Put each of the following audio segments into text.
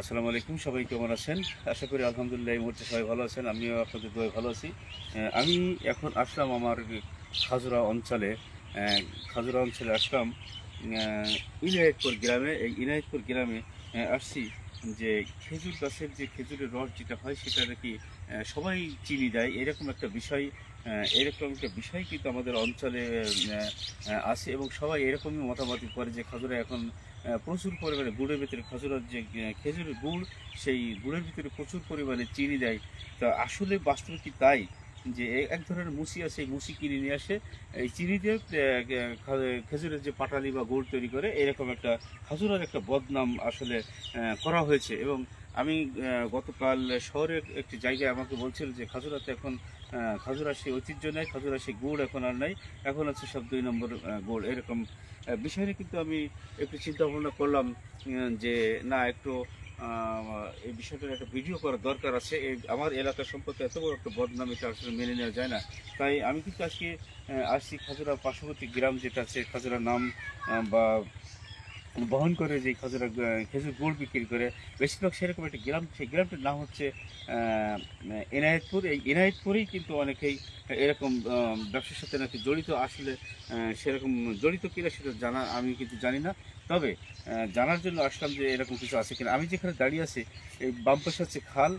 আসসালামু আলাইকুম, সবাই কেমন আছেন? আশা করি আলহামদুলিল্লাহ এই মুহূর্তে সবাই ভালো আছেন, আমিও আপনাদের দোয়া ভালো আছি। আমি এখন আসলাম আমার খাজুরা অঞ্চলে খাজুরা অঞ্চলে আসলাম ইনায়তপুর গ্রামে। এই ইনায়তপুর গ্রামে আসছি যে খেজুর গাছের যে খেজুরের রস যেটা হয় সেটা নাকি সবাই চিনি দেয়, এরকম একটা বিষয় এরকম একটা বিষয় কিন্তু আমাদের অঞ্চলে আছে এবং সবাই এরকমই মতামত করে যে খাজুরা এখন প্রচুর পরিমাণে গুড়ের ভিতরে খাজুরের যে খেজুরের গুড়, সেই গুড়ের ভিতরে প্রচুর পরিমাণে চিনি দেয়। তা আসলে বাস্তবে কি তাই? যে এক ধরনের মুসি আছে, এই মুসি কিনে নিয়ে আসে, এই চিনি দিয়ে খেজুরের যে পাটালি বা গুড় তৈরি করে, এরকম একটা খাজুরের একটা বদনাম আসলে করা হয়েছে। এবং আমি গতকাল শহরের একটি জায়গায় আমাকে বলছিল যে, খাজুরাতে এখন খাজুরা সেই ঐতিহ্য নেই খাজুরা সেই গুড় এখন আর নাই। এখন আছে সব দুই নম্বর গুড়। এরকম আহ, বিষয় নিয়ে কিন্তু আমি একটু চিন্তা ভাবনা করলাম যে না একটু এই বিষয়টার একটা ভিডিও করার দরকার আছে। এই আমার এলাকা সম্পর্কে এত বড় একটা বদনাম তার সাথে মেনে নেওয়া যায় না। তাই আমি কিন্তু আজকে আসছি খাজুরা পার্শ্ববর্তী গ্রাম যেটা আছে খাজুরা নাম বা বহন করে যে খাজুরা খেজুর গুড় বিক্রি করে বেশিরভাগ সেরকম একটা গ্রাম সেই গ্রামটির নাম হচ্ছে আহ, এনায়েতপুর। এই এনায়েতপুরেই কিন্তু অনেকেই এরকম ব্যবসার সাথে নাকি জড়িত। আসলে সেরকম জড়িত কিনা সেটা জানা আমি কিন্তু জানি না। তবে জানার জন্য আসলাম যে এরকম কিছু আছে কিনা। আমি যেখানে দাঁড়িয়ে আছি এই বাম হচ্ছে খাল।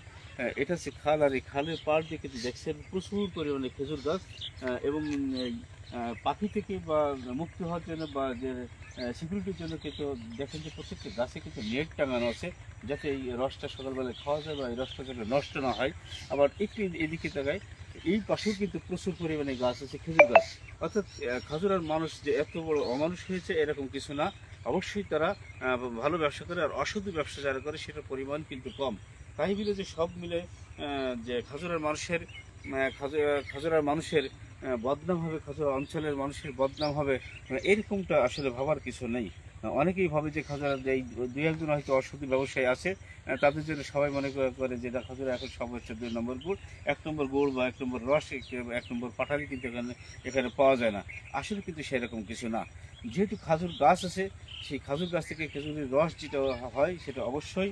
এটা হচ্ছে খাল। আর এই খালের পাড় দিয়ে কিন্তু দেখছেন প্রচুর পরিমাণে খেজুর গাছ। এবং পাখি থেকে বা মুক্ত হওয়ার জন্য বা যে সিকিউরিটির জন্য কিন্তু দেখেন যে প্রত্যেকটি গাছে কিন্তু নেট টাঙানো আছে, যাতে এই রসটা সকালবেলায় খাওয়া যায় বা এই রসটা যাতে নষ্ট না হয়। আবার একটু এদিকে তাকায় এই পাশেও কিন্তু প্রচুর পরিমাণে গাছ আছে, খেজুর গাছ। অর্থাৎ খাজুরার মানুষ যে এত বড় অমানুষ হয়েছে, এরকম কিছু না। অবশ্যই তারা ভালো ব্যবসা করে আর অসাধু ব্যবসা যারা করে, সেটার পরিমাণ কিন্তু কম। তাই মিলে যে সব মিলে যে খাজুরার মানুষের খাজু- খাজুরার মানুষের বদনাম হবে খাজুরা অঞ্চলের মানুষের বদনাম হবে এরকমটা আসলে ভাবার কিছু নেই। অনেকেই ভাবে যে খাজুরা এই দুই একজন হয়তো অসাধু ব্যবসায়ী আছে তাদের জন্য সবাই মনে করে যে খাজুরা এখন হচ্ছে দুই নম্বর গুড়, এক নম্বর গুড় বা এক নম্বর রস, এক নম্বর পাঠালি কিন্তু এখানে এখানে পাওয়া যায় না। আসলে কিন্তু সেরকম কিছু না। যেহেতু খাজুর গাছ আছে, সেই খাজুর গাছ থেকে খেজুরের রস যেটা হয়, সেটা অবশ্যই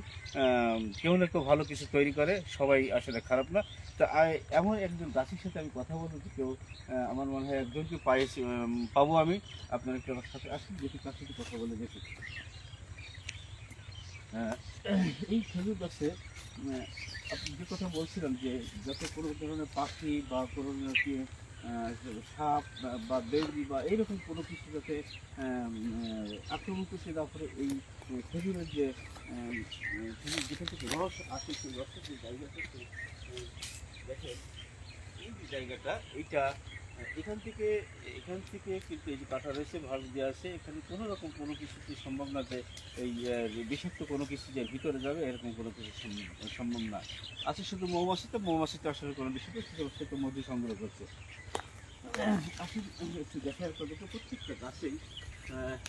কেউ না কেউ ভালো কিছু তৈরি করে, সবাই আসলে খারাপ না। তা এমন একজন গাছের সাথে আমি কথা বলব যে কেউ আমার মনে হয় একজনকে পাইছি পাবো আমি। আপনার একটু আমার সাথে আসুন, দেখি তার সাথে কথা বলে দেখি। এই খেজুর গাছে আপনি যে কথা বলছিলাম যে যাতে কোনো ধরনের পাখি বা কোনো সাপ বা- বেউরি বা এইরকম কোনো কিছু যাতে আক্রমণ করছে, তারপরে এই খেজুরের যে যেখান থেকে রস আসে সেই রসের যে জায়গাটা দেখেন এই যে জায়গাটা এইটা এখান থেকে এখান থেকে কিন্তু এই যে কাটা রয়েছে ভাগ দেওয়া আছে এখানে কোনো রকম কোনো কিছুতে সম্ভব না যে এই বিষাক্ত কোনো কিছু যে ভিতরে যাবে এরকম কোনো কিছু সম্ভব- না আছে শুধু মৌমাছি তো মৌমাছি তো আসলে কোনো বিষয় সে তো মধু সংগ্রহ করছে আসলে একটু দেখার কথা তো প্রত্যেকটা গাছেই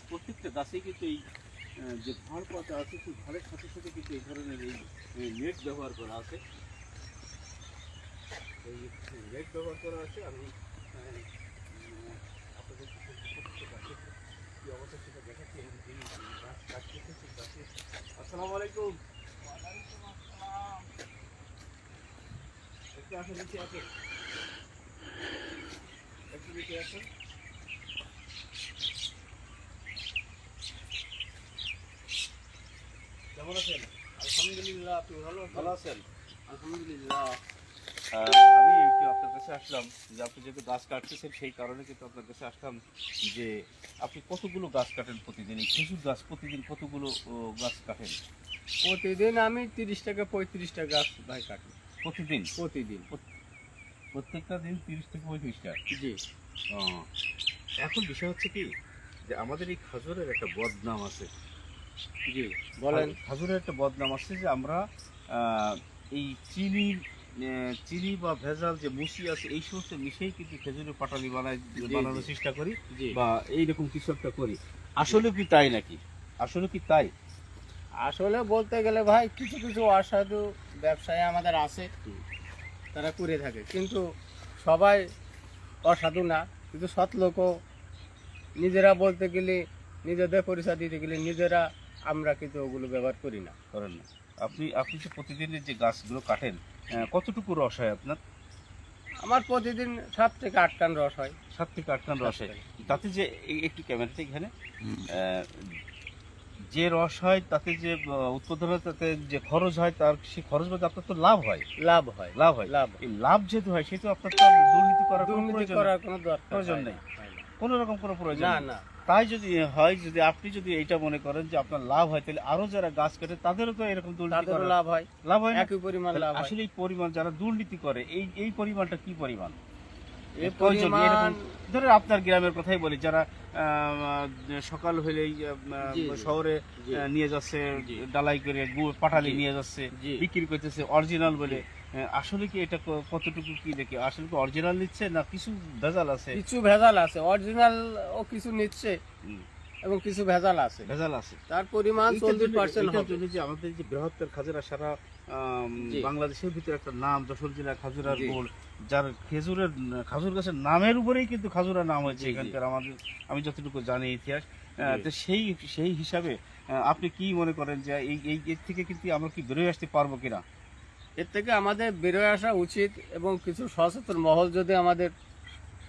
প্রত্যেকটা গাছেই কিন্তু এই যে ঝাড় পাতা আছে সেই ঝাড়ের সাথে সাথে কিন্তু এই ধরনের এই নেট ব্যবহার করা আছে। এই নেট ব্যবহার করা আছে আমি আহ, উম, আপনাদের প্রত্যেকটা গাছের কি অবস্থা সেটা দেখাচ্ছি এই এই গাছ কাটতেছে সেই গাছে আসসালামু আলাইকুম। একটু আসেন নিচে আসেন। একটু নিচে আসেন। কেমন আছেন? আলহামদুলিল্লাহ আপনি ভালো? ভালো আছেন? আলহামদুলিল্লাহ। আমি একটু আপনার কাছে আসলাম যে আপনি যেহেতু গাছ কাটতেছেন সেই কারণে কিন্তু আপনার কাছে আসলাম যে আপনি কতগুলো গাছ কাটেন প্রতিদিন? এই খেজুর গাছ প্রতিদিন কতগুলো গাছ কাটেন? প্রতিদিন আমি তিরিশ টাকা পঁয়ত্রিশ টাকা ভাই কাটি। প্রতিদিন? প্রতিদিন। প্রত্যেকটা দিন তিরিশ থেকে পঁয়ত্রিশটা? জি। এখন বিষয় হচ্ছে কি যে আমাদের এই খাজুরের একটা বদনাম আছে। জি বলেন। খাজুরের একটা বদনাম আছে যে আমরা এই চিনি চিনি বা ভেজাল যে মুসি আছে এই সমস্ত মিশেই কিন্তু খেজুরের পাটালি বানাই বানানোর চেষ্টা করি বা এইরকম কিছু একটা করি। আসলে কি তাই নাকি? আসলে কি তাই? আসলে বলতে গেলে ভাই কিছু কিছু অসাধু ব্যবসায়ী আমাদের আছে তারা করে থাকে। কিন্তু সবাই অসাধু না কিন্তু সৎ লোকও। নিজেরা বলতে গেলে নিজেদের পরিচয় দিতে গেলে নিজেরা আমরা কিন্তু ওগুলো ব্যবহার করি না। করেন না। আপনি আপনি যে প্রতিদিনের যে গাছগুলো কাটেন কতটুকু রস হয় আপনার? আমার প্রতিদিন সাত থেকে আট টান রস হয়। সাত থেকে আট টান রস হয়। তাতে যে এই- একটু ক্যামেরাতে এখানে যে রস হয় তাতে যে উৎপাদন হয় তাতে যে খরচ হয় তার সেই খরচ বলতে আপনার তো লাভ হয়। লাভ হয়। লাভ হয়। লাভ এই লাভ যেহেতু হয় সেহেতু আপনার তো দুর্নীতি করার কোনো দুর্নীতি প্রয়োজন করার নেই। কোনো দরকার প্রয়োজন নেই। কোনো রকম কোনো প্রয়োজন না না। তাই যদি হয় যদি আপনি যদি এইটা মনে করেন যে আপনার লাভ হয় তাহলে আরও যারা গাছ কাটে তাদেরও তো এরকম দুর্নীতি লাভ হয়। লাভ হয় একই পরিমাণ লাভ হয়। আসলে এই পরিমাণ যারা দুর্নীতি করে এই এই পরিমাণটা কি পরিমাণ? ধরে আপনার গ্রামের কথাই বলি যারা সকাল হলেই। শহরে নিয়ে যাচ্ছে। ডালাই করে গুড় পাটালি নিয়ে যাচ্ছে। বিক্রি করতেছে অরিজিনাল বলে। আসলে কি এটা কতটুকু কি দেখে আসলে কি অরিজিনাল নিচ্ছে না কিছু ভেজাল আছে? কিছু ভেজাল আছে। অরিজিনাল ও কিছু নিচ্ছে এবং কিছু ভেজাল আছে। ভেজাল আছে। তার পরিমাণ চল্লিশ পার্সেন্ট হবে। যে আমাদের যে বৃহত্তর খাজুরা সারা বাংলাদেশের ভিতরে একটা নাম যশোর জেলা খাজুরার। গোল যার খেজুরের খাজুর গাছের নামের উপরেই কিন্তু খাজুরা নাম হয়েছে। এখানকার আমাদের আমি যতটুকু জানি ইতিহাস। তো সেই সেই হিসাবে আপনি কি মনে করেন যে এই এই এর থেকে কিন্তু আমরা কি বেরোয় আসতে পারব কিনা? এর থেকে আমাদের বেরোয় আসা উচিত এবং কিছু সচেতন মহল যদি আমাদের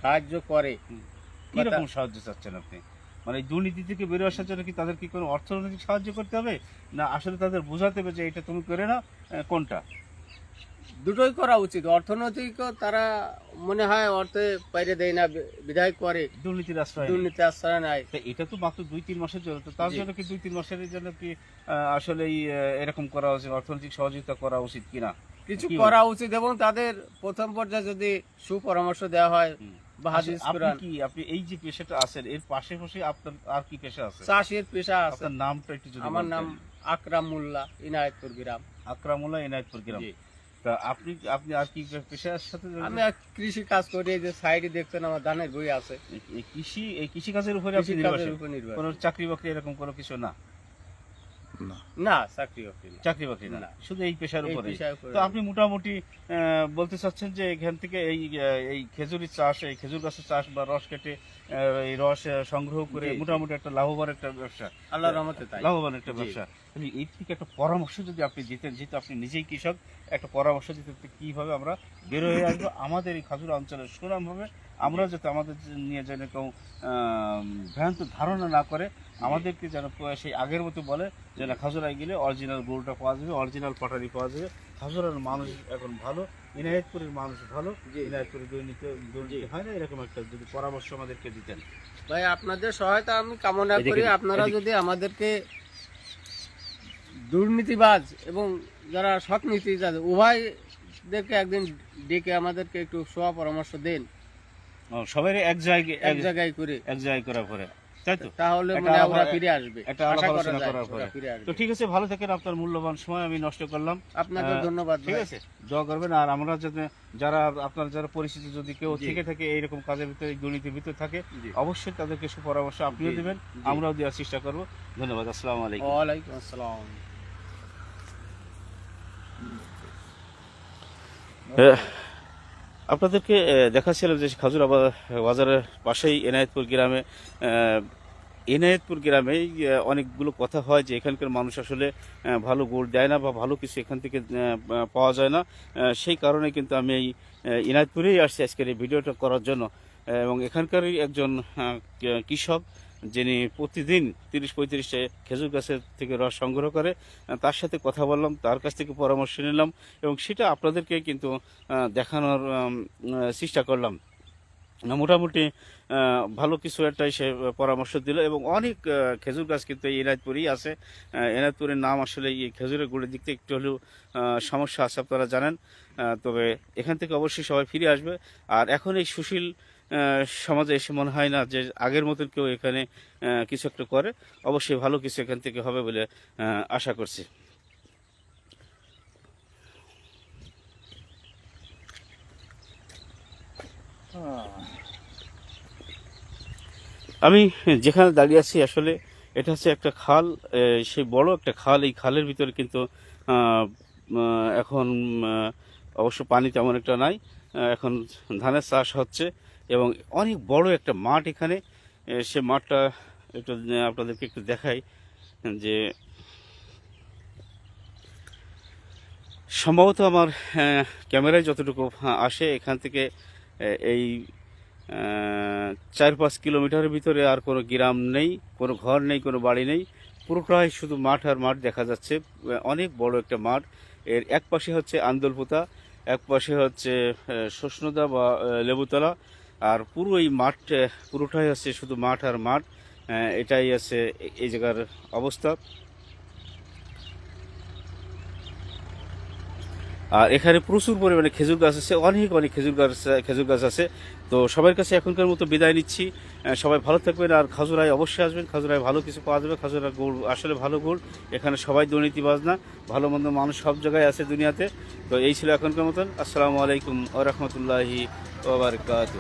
সাহায্য করে। কীরকম সাহায্য চাচ্ছেন আপনি? মানে দুর্নীতি থেকে বেরোয় আসার জন্য কি তাদের কি কোনো অর্থনৈতিক সাহায্য করতে হবে? না আসলে তাদের বোঝাতে হবে যে এটা তুমি করে না কোনটা? দুটোই করা উচিত। অর্থনৈতিক তারা মনে হয় অর্থে বাইরে দেয় না বি- বিধায় করে। দুর্নীতির আশ্রয়। দুর্নীতি আশ্রয় নেয়। এটা তো মাত্র দুই তিন মাসের জন্য তার জন্য কি দুই তিন মাসের জন্য কি আহ, এরকম করা উচিত অর্থনৈতিক সহযোগিতা করা উচিত কিনা? কিছু করা উচিত এবং তাদের প্রথম পর্যায়ে যদি সুপরামর্শ দেওয়া হয় হুম। বা হাদিস আপনি কোরআন কি আপনি এই যে পেশাটা আছেন এর পাশে পাশে আপনার আর কি পেশা আছে? চাষের পেশা আছে। আপনার নামটা একটু আমার নাম আকরাম মোল্লা ইনায়তপুর গ্রাম। আকরামুল্লাহ এনায়তপুর গ্রাম। তা আপনি আপনি আর কি পেশার সাথে আমি কৃষি কাজ করি এই যে সাইডে দেখছেন আমার ধানের বই আছে। এই- কৃষি এই কৃষি কাজের উপরে আপনি নির্ভরশীল? কোনো চাকরি বাকরি এরকম কোনো কিছু না? না। চাকরি বাকরি চাকরি বাকরি না। শুধু এই পেশার উপরে তো আপনি মোটামুটি আহ, বলতে চাচ্ছেন যে এখান থেকে এই এই খেজুরি চাষ এই খেজুর গাছের চাষ বা রস কেটে আহ, এই রস সংগ্রহ করে। মোটামুটি একটা লাভবান একটা ব্যবসা। আল্লাহর রহমতে তাই। লাভবান একটা ব্যবসা। তাহলে এই থেকে একটা পরামর্শ যদি আপনি দিতেন যেহেতু আপনি নিজেই কৃষক একটা পরামর্শ দিতেন কীভাবে আমরা বের হয়ে আসব আমাদের এই খাজুরা অঞ্চলের সুনাম হবে আমরা যাতে আমাদের নিয়ে যেন কেউ ভ্রান্ত ধারণা না করে আমাদেরকে যেন সেই আগের মতো বলে যে না খাজুরায় গেলে অরিজিনাল গরুটা পাওয়া যাবে অরিজিনাল পাটারি পাওয়া যাবে। খাজুরার মানুষ এখন ভালো ইনায়তপুরের মানুষ ভালো যে ইনায়তপুরের দুর্নীতি দুর্নীতি হয় না? এরকম একটা যদি পরামর্শ আমাদেরকে দিতেন। ভাই আপনাদের সহায়তা আমি কামনা করি আপনারা যদি আমাদেরকে দুর্নীতিবাজ এবং যারা সৎ নীতিবাজ উভয়দেরকে একদিন ডেকে আমাদেরকে একটু সোয়া পরামর্শ দেন। সবাই এক জায়গায় এক জায়গায় করে। এক জায়গায় করার পরে। তাই তো? তাহলে একটা মনে ওরা আলাপ- ফিরে আসবে। একটা আলাপ আশা করা আলোচনা করার পরে। তো ঠিক আছে ভালো থাকেন আপনার মূল্যবান সময় আমি নষ্ট করলাম। আপনাকে ধন্যবাদ ঠিক আছে দোয়া করবেন। আর আমরা যাতে যারা আপনার যারা পরিচিত যদি কেউ থেকে থাকে এইরকম কাজের ভিতরে দুর্নীতির ভিতরে থাকে অবশ্যই তাদেরকে সুপরামর্শ আপনিও দেবেন আমরাও দেওয়ার চেষ্টা করব। ধন্যবাদ আসসালামু আলাইকুম। আসসালাম। আপনাদেরকে দেখাচ্ছিলাম যে খাজুরা বাজারের পাশেই এনায়েতপুর গ্রামে এনায়েতপুর গ্রামে অনেকগুলো কথা হয় যে এখানকার মানুষ আসলে ভালো গোল্ড দেয় না বা ভালো কিছু এখান থেকে পাওয়া যায় না। সেই কারণে কিন্তু আমি এই এনায়েতপুরেই আসছি আজকের এই ভিডিওটা করার জন্য। এবং এখানকারই একজন কৃষক যিনি প্রতিদিন তিরিশ পঁয়ত্রিশটা খেজুর গাছের থেকে রস সংগ্রহ করে তার সাথে কথা বললাম, তার কাছ থেকে পরামর্শ নিলাম এবং সেটা আপনাদেরকে কিন্তু দেখানোর চেষ্টা করলাম। মোটামুটি ভালো কিছু একটা সে পরামর্শ দিল এবং অনেক খেজুর গাছ কিন্তু এই এনায়তপুরেই আছে। এনায়তপুরের নাম আসলে এই খেজুরের গুড়ের দিক থেকে একটু হলেও সমস্যা আছে আপনারা জানেন। তবে এখান থেকে অবশ্যই সবাই ফিরে আসবে। আর এখন এই সুশীল সমাজে এসে মনে হয় না যে আগের মতন কেউ এখানে কিছু একটা করে। অবশ্যই ভালো কিছু এখান থেকে হবে বলে আশা করছি। আমি যেখানে দাঁড়িয়ে আছি আসলে এটা হচ্ছে একটা খাল সেই বড় একটা খাল। এই খালের ভিতরে কিন্তু এখন অবশ্য পানি তেমন একটা নাই। এখন ধানের চাষ হচ্ছে। এবং অনেক বড় একটা মাঠ এখানে। সে মাঠটা একটু আপনাদেরকে একটু দেখাই যে সম্ভবত আমার ক্যামেরায় যতটুকু আসে এখান থেকে এই চার পাঁচ কিলোমিটারের ভিতরে আর কোনো গ্রাম নেই কোনো ঘর নেই কোনো বাড়ি নেই। পুরোটাই শুধু মাঠ আর মাঠ দেখা যাচ্ছে। অনেক বড় একটা মাঠ। এর এক পাশে হচ্ছে আন্দোলপোতা এক পাশে হচ্ছে আহ, বা লেবুতলা। আর পুরো এই মাঠ পুরোটাই আছে শুধু মাঠ আর মাঠ এটাই আছে এই জায়গার অবস্থা। আর এখানে প্রচুর পরিমাণে খেজুর গাছ আছে, অনেক অনেক খেজুর গাছ খেজুর গাছ আছে। তো সবার কাছে এখনকার মতো বিদায় নিচ্ছি। সবাই ভালো থাকবেন আর খাজুরায় অবশ্যই আসবেন। খাজুরায় ভালো কিছু পাওয়া যাবে। খাজুরা গুড়, আসলে ভালো গুড়। এখানে সবাই দুর্নীতি বাজনা। ভালো মন্দ মানুষ সব জায়গায় আছে দুনিয়াতে। তো এই ছিল এখনকার মতন। আসসালামু আলাইকুম আ রহমতুল্লাহি ওবরকাত